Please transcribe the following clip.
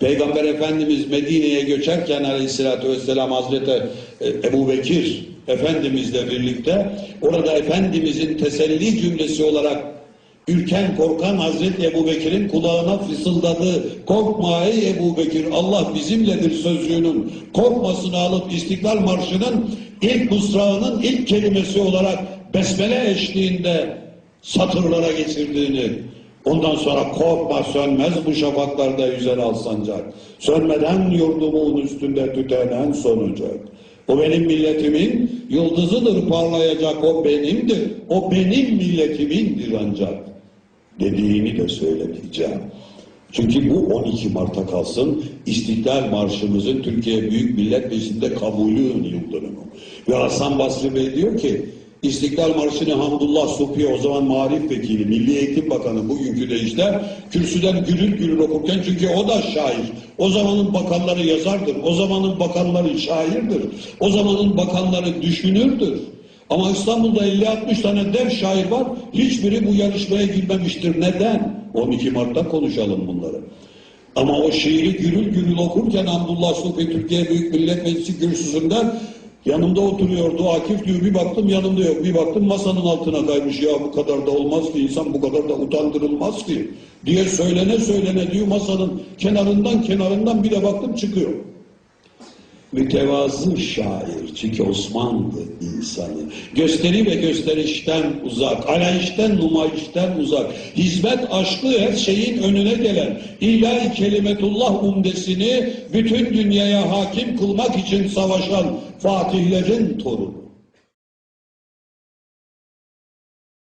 Peygamber Efendimiz Medine'ye göçerken aleyhissalatü vesselam Hazreti e, Ebu Bekir Efendimizle birlikte orada Efendimizin teselli cümlesi olarak ürken korkan Hazreti Ebu Bekir'in kulağına fısıldadığı korkma ey Ebu Bekir Allah bizimledir sözcüğünün korkmasını alıp İstiklal Marşı'nın ilk mısrağının ilk kelimesi olarak besmele eşliğinde satırlara geçirdiğini Ondan sonra korkma sönmez bu şafaklarda yüzer al sancak. Sönmeden yurdumun üstünde tütenen sonacak. O benim milletimin yıldızıdır parlayacak o benimdir. O benim milletimindir ancak. Dediğini de söylemeyeceğim. Çünkü bu 12 Mart'a kalsın İstiklal Marşımızın Türkiye Büyük Millet Meclisi'nde kabulü yıl dönümü. Ve Hasan Basri Bey diyor ki İstiklal Marşı'nı Hamdullah Supi o zaman Marif Vekili, Milli Eğitim Bakanı bugünkü deyişler kürsüden gürül gürül okurken çünkü o da şair. O zamanın bakanları yazardır. O zamanın bakanları şairdir. O zamanın bakanları düşünürdür. Ama İstanbul'da 50-60 tane dev şair var. Hiçbiri bu yarışmaya girmemiştir. Neden? 12 Mart'ta konuşalım bunları. Ama o şiiri gürül gürül okurken Abdullah Supi Türkiye Büyük Millet Meclisi kürsüsünde yanımda oturuyordu. Akif diyor bir baktım yanımda yok. Bir baktım masanın altına kaymış. Ya bu kadar da olmaz ki insan bu kadar da utandırılmaz ki diye söylene söylene diyor masanın kenarından kenarından bir de baktım çıkıyor. Mütevazı şair çünkü Osmanlı insanı. Gösteri ve gösterişten uzak, alayişten numayişten uzak, hizmet aşkı her şeyin önüne gelen, ilahi kelimetullah umdesini bütün dünyaya hakim kılmak için savaşan fatihlerin torunu.